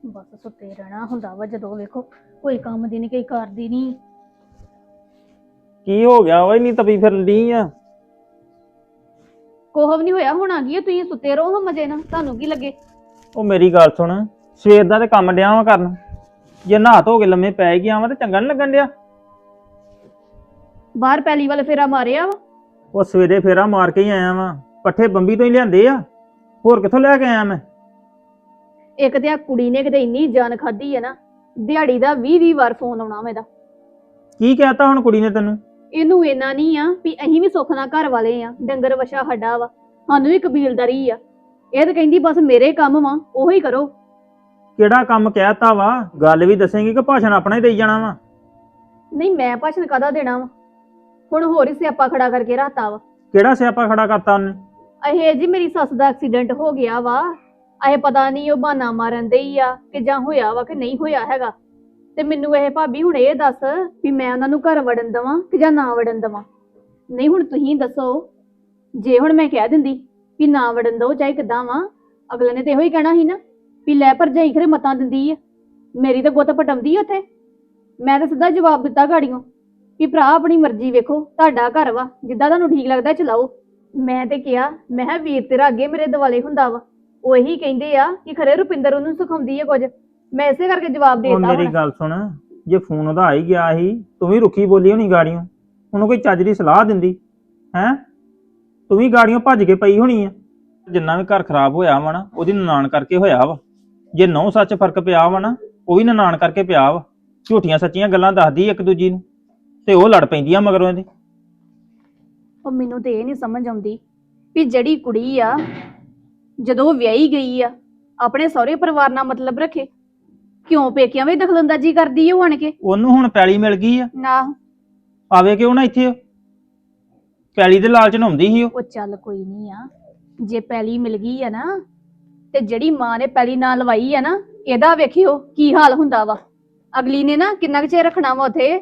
ਬਸ ਸੁੱਤੇ ਰਹਿਣਾ ਹੁੰਦਾ ਵਾ ਜਦੋਂ ਵੇਖੋ ਕੋਈ ਕੰਮ ਦੀ ਨਹੀਂ ਕੋਈ ਕਰਦੀ ਨਹੀਂ ਕੀ ਹੋ ਗਿਆ ਓਏ ਨਹੀਂ ਤਪੀ ਫਿਰਨ ਡਈ ਆ? ਕੋਹ ਵੀ ਨਹੀਂ ਹੋਇਆ ਹੋਣਾ ਕੀ ਆ, ਤੁਸੀਂ ਸੁੱਤੇ ਰਹੋ ਹਾਂ ਮਜੇ ਨਾਲ ਤੁਹਾਨੂੰ ਕੀ ਲੱਗੇ? ਉਹ ਮੇਰੀ ਗੱਲ ਸੁਣ ਸਵੇਰ ਦਾ ਤੇ ਕੰਮ ਡਿਆ ਵਾਂ ਕਰਨ। ਜੇ ਨਹਾ ਧੋ ਕੇ ਲੰਮੇ ਪੈ ਗਿਆ ਵਾਂ ਤੇ ਚੰਗਾ ਨੀ ਲੱਗਣ ਡਿਆ? ਬਾਹਰ ਪੈਲੀ ਵਾਲੇ ਫੇਰਾ ਮਾਰਿਆ ਵਾ। ਉਹ ਸਵੇਰੇ ਫੇਰਾ ਮਾਰ ਕੇ ਹੀ ਆਇਆ ਵਾਂ ਪੱਠੇ ਬੰਬੀ ਤੋਂ ਹੀ ਲਿਆਂਦੇ ਆ। ਹੋਰ ਕਿੱਥੋਂ ਲੈ ਕੇ ਆਇਆ ਮੈਂ? ਇੱਕ ਤੇ ਆ ਕੁੜੀ ਨੇ ਕਿਤੇ ਇੰਨੀ ਜਾਨ ਖਾਦੀ ਹੈ ਨਾ ਦਿਹਾੜੀ ਦਾ 20 20 ਵਾਰ ਫੋਨ ਆਉਣਾ ਮੇਰਾ ਕੀ ਕਹਿਤਾ ਹੁਣ ਕੁੜੀ ਨੇ ਤੈਨੂੰ? ਇਹਨੂੰ ਇੰਨਾ ਨਹੀਂ ਆ ਵੀ ਅਸੀਂ ਵੀ ਸੁੱਖ ਨਾਲ ਘਰ ਵਾਲੇ ਆ ਡੰਗਰ ਵਛਾ ਸਾਡਾ ਵਾ ਸਾਨੂੰ ਵੀ ਕਬੀਲਦਾਰੀ ਆ। ਇਹ ਤਾਂ ਕਹਿੰਦੀ ਬਸ ਮੇਰੇ ਕੰਮ ਵਾ ਉਹੀ ਕਰੋ। ਕਿਹੜਾ ਕੰਮ ਕਹਿਤਾ ਵਾ? ਗੱਲ ਵੀ ਦੱਸੇਂਗੀ ਕਿ ਭਾਸ਼ਣ ਆਪਣਾ ਹੀ ਦੇਈ ਜਾਣਾ ਵਾ? ਨਹੀਂ ਮੈਂ ਭਾਸ਼ਣ ਕਾਹਦਾ ਦੇਣਾ ਵਾ? ਹੁਣ ਹੋਰ ਹੀ ਸਿਆਪਾ ਖੜਾ ਕਰਕੇ ਰਾਤਾ ਵਾ। ਕਿਹੜਾ ਸਿਆਪਾ ਖੜਾ ਕਰਤਾ ਉਹਨੇ? ਇਹ ਜੀ ਮੇਰੀ ਸੱਸ ਦਾ ਐਕਸੀਡੈਂਟ ਹੋ ਗਿਆ ਵਾ। ਇਹ ਪਤਾ ਨਹੀਂ ਉਹ ਬਹਾਨਾ ਮਾਰਨ ਦੇ ਹੀ ਆ ਕਿ ਜਾਂ ਹੋਇਆ ਵਾ ਕਿ ਨਹੀਂ ਹੋਇਆ ਹੈਗਾ। ਤੇ ਮੈਨੂੰ ਇਹ ਭਾਬੀ ਹੁਣ ਇਹ ਦੱਸ ਵੀ ਮੈਂ ਉਹਨਾਂ ਨੂੰ ਘਰ ਵੜਨ ਦਵਾਂ ਕਿ ਜਾਂ ਨਾ ਵੜਨ ਦਵਾਂ। ਨਹੀਂ, ਹੁਣ ਤੁਸੀਂ ਦੱਸੋ। ਜੇ ਹੁਣ ਮੈਂ ਕਹਿ ਦਿੰਦੀ ਵੀ ਨਾ ਵੜਨ ਦੋ, ਚਾਹੇ ਕਿਦਾਂ ਵਾ, ਅਗਲੇ ਨੇ ਤੇ ਇਹੋ ਹੀ ਕਹਿਣਾ ਸੀ ਨਾ ਵੀ ਲੈ ਭਰਜਾਈ ਖਰੇ ਮਤਾਂ ਦਿੰਦੀ ਆ। ਮੇਰੀ ਤਾਂ ਗੁੱਤ ਪਟਾਉਂਦੀ ਆ ਉੱਥੇ। ਮੈਂ ਤਾਂ ਸਿੱਧਾ ਜਵਾਬ ਦਿੱਤਾ ਗਾੜੀਆਂ ਵੀ ਭਰਾ ਆਪਣੀ ਮਰਜ਼ੀ ਵੇਖੋ, ਤੁਹਾਡਾ ਘਰ ਵਾ, ਜਿੱਦਾਂ ਤੁਹਾਨੂੰ ਠੀਕ ਲੱਗਦਾ ਚਲਾਓ। ਮੈਂ ਤੇ ਕਿਹਾ, ਮੈਂ ਕਿਹਾ, ਵੀਰ ਤੇਰਾ ਅੱਗੇ ਮੇਰੇ ਦਿਵਾਲੇ ਹੁੰਦਾ ਵਾ। ਉਹ ਇਹੀ ਕਹਿੰਦੇ ਆ ਕਿ ਖਰੇ ਰੁਪਿੰਦਰ ਉਹਨੂੰ ਸਿਖਾਉਂਦੀ ਹੈ ਕੁਝ। ਮੈਂ ਇਸੇ ਕਰਕੇ ਜਵਾਬ ਉਹ ਦੇਤਾ ਮੇਰੀ ਹੁਣ। ਗੱਲ ਸੁਣ ਜੇ ਫੋਨ ਉਹਦਾ ਆ ਹੀ ਗਿਆ ਸੀ ਤੂੰ ਵੀ ਰੁੱਖੀ ਬੋਲੀ ਹੋਣੀ ਗਾੜੀਆਂ ਉਹਨੂੰ ਕੋਈ ਚੱਜ ਦੀ ਸਲਾਹ ਦਿੰਦੀ ਹੈ? ਤੂੰ ਵੀ ਗਾੜੀਆਂ ਭੱਜ ਕੇ ਪਈ ਹੋਣੀ ਆ। ਜਿੰਨਾ ਵੀ ਘਰ ਖਰਾਬ ਹੋਇਆ ਵਾ ਨਾ ਉਹਦੀ ਨਨਾਣ ਕਰਕੇ ਹੋਇਆ ਵਾ। ਜੇ ਨੌ ਸੱਚ ਫ਼ਰਕ ਪਿਆ ਵਾ ਨਾ ਉਹ ਵੀ ਨਨਾਣ ਕਰਕੇ ਪਿਆ ਵਾ। ਝੂਠੀਆਂ ਸੱਚੀਆਂ ਗੱਲਾਂ ਦੱਸਦੀ ਇੱਕ ਦੂਜੀ ਨੂੰ ਤੇ ਉਹ ਲੜ ਪੈਂਦੀਆਂ ਮਗਰੋਂ ਇਹਦੇ। ਉਹ ਮੈਨੂੰ ਤੇ ਇਹ ਨਹੀਂ ਸਮਝ ਆਉਂਦੀ ਵੀ ਜਿਹੜੀ ਕੁੜੀ ਆ ਜਦੋਂ ਉਹ ਵਿਆਹੀ ਗਈ ਆ ਆਪਣੇ ਸਹੁਰੇ ਪਰਿਵਾਰ ਨਾਲ ਮਤਲਬ ਰੱਖੇ। ਕਿਉਂ ਪੇਕਿਆਂ ਵਿੱਚ ਦਖਲਅੰਦਾਜ਼ੀ ਕਰਦੀ ਉਹ ਆਣ ਕੇ? ਉਹਨੂੰ ਹੁਣ ਪੈਲੀ ਮਿਲ ਗਈ ਆ। ਨਾ ਆਵੇ ਕਿਉਂ ਨਾ ਇੱਥੇ ਉਹ? ਪੈਲੀ ਦੇ ਲਾਲਚ ਨਹਾਉਂਦੀ ਸੀ ਉਹ। ਉਹ ਚੱਲ ਕੋਈ ਨਹੀਂ ਆ। ਜੇ ਪੈਲੀ ਮਿਲ ਗਈ ਆ ਨਾ ਤੇ ਜਿਹੜੀ ਮਾਂ ਨੇ ਪੈਲੀ ਨਾ ਲਵਾਈ ਆ ਨਾ ਇਹਦਾ ਵੇਖਿਓ ਕੀ ਹਾਲ ਹੁੰਦਾ ਵਾ। ਅਗਲੀ ਨੇ ਨਾ ਕਿੰਨਾ ਕੁ ਚਿਰ ਰੱਖਣਾ ਵਾ ਉਥੇ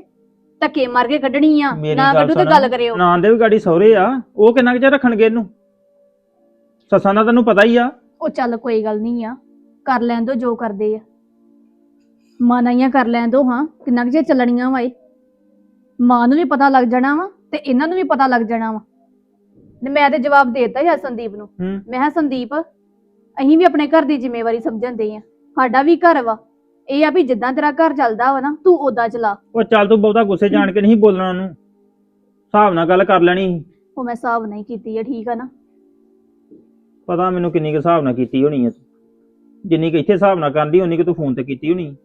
ਧੱਕੇ ਮਾਰ ਕੇ ਕੱਢਣੀ ਆ। ਮੇਰੀ ਨਾ ਕੱਢੂ ਤੇ ਸੁਣ। ਗੱਲ ਕਰਿਓ। ਨਾਂ ਦੇ ਵੀ ਗਾੜੀ ਸਹੁਰੇ ਆ। ਉਹ ਕਿੰਨਾ ਕੁ ਚਿਰ ਰੱਖਣਗੇ ਇਹਨੂੰ? ਸੱਸਾਂ ਦਾ ਤੈਨੂੰ ਪਤਾ ਹੀ ਆ। ਉਹ ਚੱਲ ਕੋਈ ਗੱਲ ਨਹੀਂ ਆ। ਕਰ ਲੈਣ ਦੋ ਜੋ ਕਰਦੇ ਆ। ਮਾਨਾਈਆਂ ਕਰ ਲੈਣ ਦੋ ਹਾਂ ਕਿੰਨਾ ਕੁ ਚਿਰ ਚੱਲਣੀਆਂ ਵਾ ਇਹ। ਮਾਂ ਨੂੰ ਵੀ ਪਤਾ ਲੱਗ ਜਾਣਾ ਵਾ ਤੇ ਇਹਨਾਂ ਨੂੰ ਵੀ ਪਤਾ ਲੱਗ ਜਾਣਾ ਵਾ। ਤੇ ਮੈਂ ਤੇ ਜਵਾਬ ਦੇਤਾ ਸੀ ਸੰਦੀਪ ਨੂੰ। ਹੂੰ। ਮੈਂ ਕਿਹਾ ਸੰਦੀਪ ਅਸੀਂ ਵੀ ਆਪਣੇ ਘਰ ਦੀ ਜ਼ਿੰਮੇਵਾਰੀ ਸਮਝਣਦੇ ਆ। ਸਾਡਾ ਵੀ ਘਰ ਵਾ। ਇਹ ਆ ਵੀ ਜਿੱਦਾਂ ਤੇਰਾ ਘਰ ਚੱਲਦਾ ਵਾ ਨਾ ਤੂੰ ਉਦਾਂ ਚਲਾ। ਉਹ ਚੱਲ ਤੂੰ ਬਹੁਤਾ ਗੁੱਸੇ ਜਾਣ ਕੇ ਨਹੀਂ ਬੋਲਣਾ ਉਹਨੂੰ। ਹਿਸਾਬ ਨਾਲ ਗੱਲ ਕਰ ਲੈਣੀ ਸੀ। ਉਹ ਮੈਂ ਹਿਸਾਬ ਨਹੀਂ ਕੀਤੀ ਆ ਠੀਕ ਆ ਨਾ। ਪਤਾ ਮੈਨੂੰ ਕਿੰਨੀ ਕੁ ਹਿਸਾਬ ਨਾਲ ਕੀਤੀ ਹੋਣੀ ਆ ਜਿੰਨੀ ਕਿ ਇੱਥੇ ਹਿਸਾਬ ਨਾਲ ਕਰਦੀ ਉਨੀ ਕਿ ਤੂੰ ਫੋਨ ਤੇ ਕੀਤੀ ਹੋਣੀ।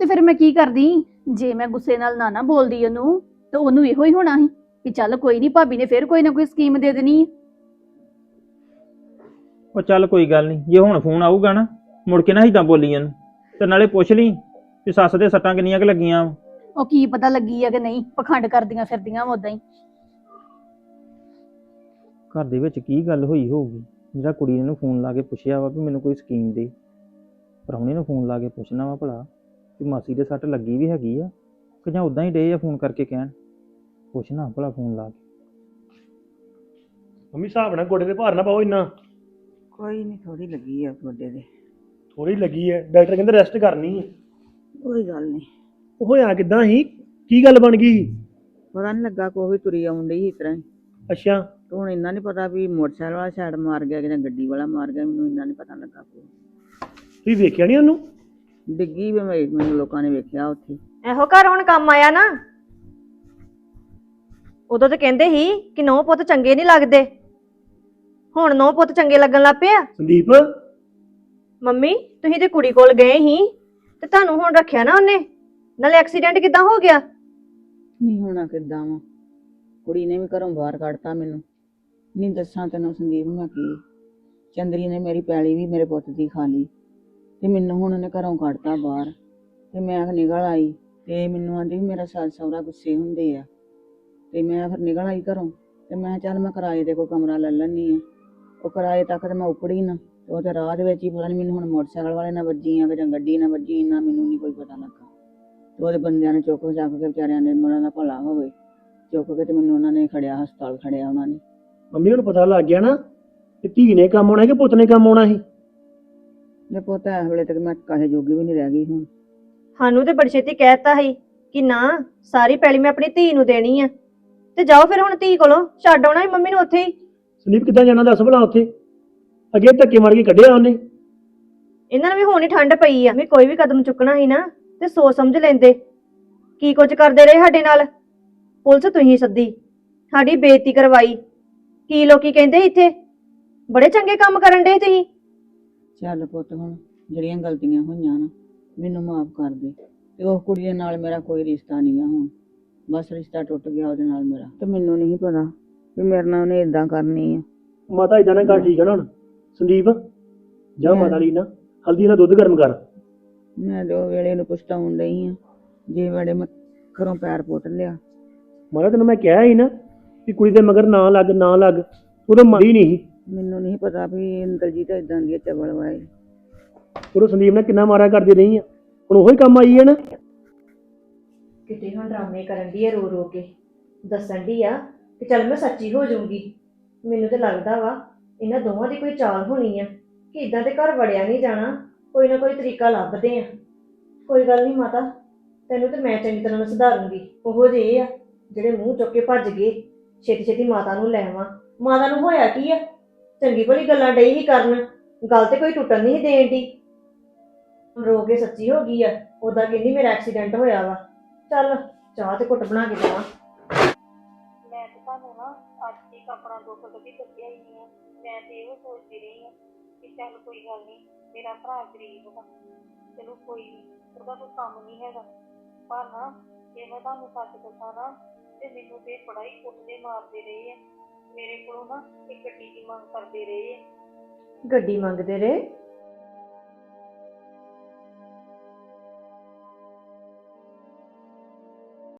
ਤੇ ਫਿਰ ਮੈਂ ਕੀ ਕਰਦੀ? ਜੇ ਮੈਂ ਗੁੱਸੇ ਨਾਲ ਨਾ ਨਾ ਬੋਲਦੀ ਉਹਨੂੰ ਤੇ ਉਹਨੂੰ ਇਹੋ ਹੀ ਹੋਣਾ ਸੀ ਕਿ ਚੱਲ ਕੋਈ ਨਹੀਂ ਭਾਬੀ ਨੇ ਫਿਰ ਕੋਈ ਨਾ ਕੋਈ ਸਕੀਮ ਦੇ ਦੇਣੀ ਹੈ ਉਹ ਚੱਲ ਕੋਈ ਗੱਲ ਨਹੀਂ ਜੇ ਹੁਣ ਫੋਨ ਆਊਗਾ ਨਾ ਮੁੜ ਕੇ ਨਾ ਏਦਾਂ ਬੋਲੀ ਇਹਨੂੰ ਤੇ ਨਾਲੇ ਪੁੱਛ ਲਈ ਕਿ ਸੱਸ ਦੇ ਸੱਟਾਂ ਕਿੰਨੀਆਂ ਕੁ ਲੱਗੀਆਂ ਵਾਂ। ਉਹ ਕੀ ਪਤਾ ਲੱਗੀ ਆ ਕਿ ਨਹੀਂ ਪਖੰਡ ਕਰਦੀਆਂ ਫਿਰਦੀਆਂ ਉਦਾਂ ਹੀ। ਘਰ ਦੇ ਵਿੱਚ ਕੀ ਗੱਲ ਹੋਈ ਹੋਊਗੀ? ਜਿਹੜਾ ਕੁੜੀ ਨੇ ਨੂੰ ਫੋਨ ਲਾ ਕੇ ਪੁੱਛਿਆ ਵਾ ਵੀ ਮੈਨੂੰ ਕੋਈ ਸਕੀਮ ਦੇ। ਪ੍ਰਾਹੁਣੇ ਨੂੰ ਫੋਨ ਲਾ ਕੇ ਪੁੱਛਣਾ ਵਾ ਭਲਾ ਕਿ ਮਾਸੀ ਦੇ ਸੱਟ ਲੱਗੀ ਵੀ ਹੈਗੀ ਆ ਕਿ ਜਾਂ ਉਦਾਂ ਹੀ ਡੇ ਆ ਫੋਨ ਕਰਕੇ ਕਹਿਣ। ਪੁੱਛਣਾ ਭਲਾ ਫੋਨ ਲਾ ਕੇ। ਮੰਮੀ ਹਿਸਾਬ ਨਾਲ ਗੋਡੇ ਤੇ ਭਾਰ ਨਾ ਪਾਓ ਇੰਨਾ। ਕੋਈ ਨਹੀਂ ਥੋੜੀ ਲੱਗੀ ਆ ਗੋਡੇ ਦੇ ਥੋੜੀ ਲੱਗੀ ਹੈ ਡਾਕਟਰ ਕਹਿੰਦੇ ਰੈਸਟ ਕਰਨੀ ਹੈ ਕੋਈ ਗੱਲ ਨਹੀਂ ਉਹ ਹੋਇਆ ਕਿਦਾਂ ਸੀ? ਕੀ ਗੱਲ ਬਣ ਗਈ ਪਤਾ ਨਹੀਂ ਲੱਗਾ ਕੋਈ ਤੁਰੀ ਆਉਣ ਡਈ ਇਸ ਤਰ੍ਹਾਂ ਹੀ। ਅੱਛਾ। ਹੁਣ ਇੰਨਾ ਨਹੀਂ ਪਤਾ ਵੀ ਮੋਟਰਸਾਈਕਲ ਵਾਲਾ ਸਾਈਡ ਮਾਰ ਗਿਆ ਕਿ ਜਾਂ ਗੱਡੀ ਵਾਲਾ ਮਾਰ ਗਿਆ ਮੈਨੂੰ ਇੰਨਾ ਨਹੀਂ ਪਤਾ ਲੱਗਾ ਕੋਈ। ਤੁਸੀਂ ਵੇਖਿਆ ਨਹੀਂ ਉਹਨੂੰ? ਡਿੱਗੀ ਵੀ ਮੈਂ- ਮੈਨੂੰ ਲੋਕਾਂ ਨੇ ਵੇਖਿਆ ਉੱਥੇ। ਇਹੋ ਘਰ ਹੁਣ ਕੰਮ ਆਇਆ ਨਾ। ਉਦੋਂ ਤਾਂ ਕਹਿੰਦੇ ਸੀ ਕਿ ਨੌ ਪੁੱਤ ਚੰਗੇ ਨਹੀਂ ਲੱਗਦੇ। ਹੁਣ ਨੌ ਪੁੱਤ ਚੰਗੇ ਲੱਗਣ ਲੱਗ ਪਏ ਆ। ਸੰਦੀਪ? ਮੰਮੀ ਤੁਸੀਂ ਤੇ ਕੁੜੀ ਕੋਲ ਗਏ ਸੀ ਤੇ ਤੁਹਾਨੂੰ ਹੁਣ ਰੱਖਿਆ ਨਾ ਉਹਨੇ। ਨਾਲੇ ਐਕਸੀਡੈਂਟ ਕਿਦਾਂ ਹੋ ਗਿਆ? ਨਹੀਂ ਹੋਣਾ ਕਿੱਦਾਂ ਵਾ? ਕੁੜੀ ਨੇ ਵੀ ਘਰੋਂ ਬਾਹਰ ਕੱਢਤਾ ਮੈਨੂੰ। ਨਹੀਂ ਦੱਸਾਂ ਤੈਨੂੰ ਸੰਦੀਪ ਮੈਂ ਕੀ। ਚੰਦਰੀ ਨੇ ਮੇਰੀ ਪੈਲੀ ਵੀ ਮੇਰੇ ਪੁੱਤ ਦੀ ਖਾ ਲਈ ਤੇ ਮੈਨੂੰ ਹੁਣ ਉਹਨੇ ਘਰੋਂ ਕੱਢਤਾ ਬਾਹਰ ਤੇ ਮੈਂ ਨਿਕਲ ਆਈ ਤੇ ਮੈਨੂੰ ਆਂਦੀ ਵੀ ਮੇਰਾ ਸੱਸ ਸਹੁਰਾ ਗੁੱਸੇ ਹੁੰਦੇ ਆ। ਤੇ ਮੈਂ ਫਿਰ ਨਿਕਲ ਆਈ ਘਰੋਂ ਤੇ ਮੈਂ ਕਿਹਾ ਚੱਲ ਮੈਂ ਕਿਰਾਏ ਤੇ ਕੋਈ ਕਮਰਾ ਲੈ ਲੈਣੀ ਆ। ਉਹ ਕਿਰਾਏ ਤੱਕ ਤੇ ਮੈਂ ਉਪੜੀ ਨਾ ਤੇ ਉਹ ਤੇ ਰਾਹ ਦੇ ਵਿੱਚ ਹੀ ਪਤਾ ਨਹੀਂ ਮੈਨੂੰ ਹੁਣ ਮੋਟਰਸਾਈਕਲ ਵਾਲੇ ਨਾਲ ਵੱਜੀ ਆ ਕਿ ਜਾਂ ਗੱਡੀ ਨਾਲ ਵੱਜੀ ਨਾ ਮੈਨੂੰ ਨਹੀਂ ਕੋਈ ਪਤਾ ਲੱਗਾ। ਤੇ ਉਹਦੇ ਬੰਦਿਆਂ ਨੇ ਚੁੱਕ ਚੱਕ ਕੇ ਵਿਚਾਰਿਆਂ ਨੇ ਉਹਨਾਂ ਦਾ ਭਲਾ ਹੋਵੇ, ਚੁੱਕ ਕੇ ਤੇ ਮੈਨੂੰ ਉਹਨਾਂ ਨੇ ਖੜਿਆ, ਹਸਪਤਾਲ ਖੜਿਆ ਉਹਨਾਂ ਨੇ। ਮੰਮੀ ਨੂੰ ਪਤਾ ਲੱਗ ਗਿਆ ਨਾ ਕਿ ਧੀ ਨੇ ਕੰਮ ਆਉਣਾ ਕਿ ਪੁੱਤ ਨੇ ਕੰਮ ਆਉਣਾ ਸੀ। ਜੇ ਪੁੱਤ ਇਸ ਵੇਲੇ ਤੱਕ ਮੈਂ ਕਾਹੇ ਜੋਗੀ ਵੀ ਨਹੀਂ ਰਹਿ ਗਈ ਹੁਣ। ਸਾਨੂੰ ਤੇ ਬੜੀ ਛੇਤੀ ਕਹਿਤਾ ਸੀ ਕਿ ਨਾ ਸਾਰੀ ਪੈਲੀ ਮੈਂ ਆਪਣੀ ਧੀ ਨੂੰ ਦੇਣੀ ਆ। ਤੇ ਜਾਓ ਫਿਰ ਹੁਣ ਧੀ ਕੋਲੋਂ ਛੱਡ ਆਉਣਾ ਸੀ ਮੰਮੀ ਨੂੰ ਉੱਥੇ ਹੀ। ਸੰਦੀਪ ਕਿੱਦਾਂ ਜਾਣਾ ਦੱਸ ਭਲਾ ਉੱਥੇ? ਅੱਗੇ ਧੱਕੇ ਮਾਰ ਕੇ ਕੱਢਿਆ ਉਹਨੇ। ਇਹਨਾਂ ਨੂੰ ਵੀ ਹੁਣ ਹੀ ਠੰਡ ਪਈ ਆ। ਵੀ ਕੋਈ ਵੀ ਕਦਮ ਚੁੱਕਣਾ ਸੀ ਨਾ ਤੇ ਸੋਚ ਸਮਝ ਲੈਂਦੇ। ਕੀ ਕੁਝ ਕਰਦੇ ਰਹੇ ਸਾਡੇ ਨਾਲ? ਪੁਲਿਸ ਤੁਸੀਂ ਸੱਦੀ। ਸਾਡੀ ਬੇਇੱਜ਼ਤੀ ਕਰਵਾਈ। ਕੀ ਲੋਕੀ ਕਹਿੰਦੇ ਇੱਥੇ? ਬੜੇ ਚੰਗੇ ਕੰਮ ਕਰਨ ਦੇ ਤੁਸੀਂ। ਚੱਲ ਪੁੱਤ ਹੁਣ ਜਿਹੜੀਆਂ ਗਲਤੀਆਂ ਹੋਈਆਂ ਨਾ ਮੈਨੂੰ ਮਾਫ ਕਰ ਦੇ। ਤੇ ਉਹ ਕੁੜੀ ਦੇ ਨਾਲ ਮੇਰਾ ਕੋਈ ਰਿਸ਼ਤਾ ਨਹੀਂ ਆ ਹੁਣ। ਬਸ ਰਿਸ਼ਤਾ ਟੁੱਟ ਗਿਆ ਉਹਦੇ ਨਾਲ ਮੇਰਾ। ਤੇ ਮੈਨੂੰ ਨਹੀਂ ਪਤਾ ਵੀ ਮੇਰੇ ਨਾਲ ਉਹਨੇ ਇਦਾਂ ਕਰਨੀ ਆ। ਮਾਤਾ ਇਦਾਂ ਨਾ ਕਰ ਠੀਕ ਹੈ ਨਾ ਹੁਣ? ਸੰਦੀਪ ਜਾ ਮਾਤਾ ਲਈ ਨਾ ਹਲਦੀ ਦਾ ਦੁੱਧ ਗਰਮ ਕਰ। ਮੈਂ ਦੋ ਵੇਲੇ ਨੂੰ ਪਛਤਾਉਣ ਡਈ ਆ। ਜੇ ਵੇਲੇ ਮੈਂ ਘਰੋਂ ਪੈਰ ਪੁੱਟ ਲਿਆ। ਮਾਤਾ ਤੈਨੂੰ ਮੈਂ ਕਿਹਾ ਸੀ ਨਾ ਕਿ ਕੁੜੀ ਦੇ ਮਗਰ ਨਾ ਲੱਗ ਨਾ ਲੱਗ ਉਦੋਂ ਮੰਨਦੀ ਨਹੀਂ। ਸੀ। ਮੈਨੂੰ ਨਹੀਂ ਪਤਾ ਵੀ ਦਲਜੀਤ ਇਦਾਂ ਦੀ ਚਵਲ ਵਾਏ ਉਦੋਂ ਸੰਦੀਪ ਨੇ ਕਿੰਨਾ ਮਾਰਾ ਕਰਦੀ ਰਹੀ ਆ। ਹੁਣ ਉਹੀ ਕੰਮ ਆਈ ਹੈ ਨਾ। ਕਿਤੇ ਹੁਣ ਡਰਾਮੇ ਕਰਨ ਦੀ ਆ ਰੋ ਰੋ ਕੇ। ਦੱਸਣ ਦੀ ਆ ਕਿ ਚੱਲ ਮੈਂ ਸੱਚੀ ਹੋ ਜਾਊਂਗੀ। ਮੈਨੂੰ ਤੇ ਲੱਗਦਾ ਵਾ ਇਹਨਾਂ ਦੋਵਾਂ ਦੀ ਕੋਈ ਚਾਲ ਹੋਣੀ ਆ ਕਿ ਇਦਾਂ ਤੇ ਘਰ ਵੜਿਆ ਨਹੀਂ ਜਾਣਾ। ਕੋਈ ਨਾ ਕੋਈ ਤਰੀਕਾ ਲੱਭਦੇ ਆ। ਕੋਈ ਗੱਲ ਨਹੀਂ ਮਾਤਾ ਤੈਨੂੰ ਤੇ ਮੈਂ ਚੰਗੀ ਤਰ੍ਹਾਂ ਨਾਲ ਸੁਧਾਰੂੰਗੀ। ਉਹੋ ਜਿਹੇ ਆ ਜਿਹੜੇ ਮੂੰਹ ਚੁੱਕ ਕੇ ਭੱਜ ਗਏ। ਛੇਤੀ ਛੇਤੀ ਮਾਤਾ ਨੂੰ ਲੈ ਆਵਾਂ। ਮਾਤਾ ਨੂੰ ਹੋਇਆ ਕੀ ਆ? ਚੰਗੀ ਭਲੀ ਗੱਲਾਂ ਡਈ ਹੀ ਕਰਨ। ਗੱਲ ਤੇ ਕੋਈ ਟੁੱਟਣ ਨਹੀਂ ਦੇਣ ਦੀ। ਰੋ ਕੇ ਸੱਚੀ ਹੋ ਗਈ ਆ। ਉਦਾਂ ਕਹਿੰਦੀ ਮੇਰਾ ਐਕਸੀਡੈਂਟ ਹੋਇਆ ਵਾ। ਚੱਲ, ਚਾਹ ਤੇ ਘੁੱਟ ਬਣਾ ਕੇ ਦੇਵਾਂ। ਮੈਂ ਤੇ ਤੁਹਾਨੂੰ ਨਾ ਅੱਜ ਤੱਕ ਆਪਣਾ ਦੁੱਖ ਕਦੀ ਦੱਸਿਆ ਹੀ ਨਹੀਂ ਆ। ਮੈਂ ਤੇ ਇਹੋ ਸੋਚਦੀ ਰਹੀ ਆ ਕਿ ਚੱਲ ਕੋਈ ਗੱਲ ਨਹੀਂ, ਮੇਰਾ ਭਰਾ ਗਰੀਬ ਵਾ। ਚਲੋ ਕੋਈ ਨਹੀਂ ਉਹਦਾ ਕੋਈ ਕੰਮ ਨਹੀਂ ਹੈਗਾ। ਪਰ ਨਾ, ਜੇ ਮੈਂ ਤੁਹਾਨੂੰ ਸੱਚ ਦੱਸਾਂ ਨਾ ਤੇ ਮੈਨੂੰ ਤੇ ਬੜਾ ਹੀ ਕੁੱਟਦੇ ਮਾਰਦੇ ਰਹੇ ਆ। ਮੇਰੇ ਕੋਲੋਂ ਨਾ ਇੱਕ ਗੱਡੀ ਦੀ ਮੰਗ ਕਰਦੇ ਰਹੇ ਆ। ਗੱਡੀ ਮੰਗਦੇ ਰਹੇ?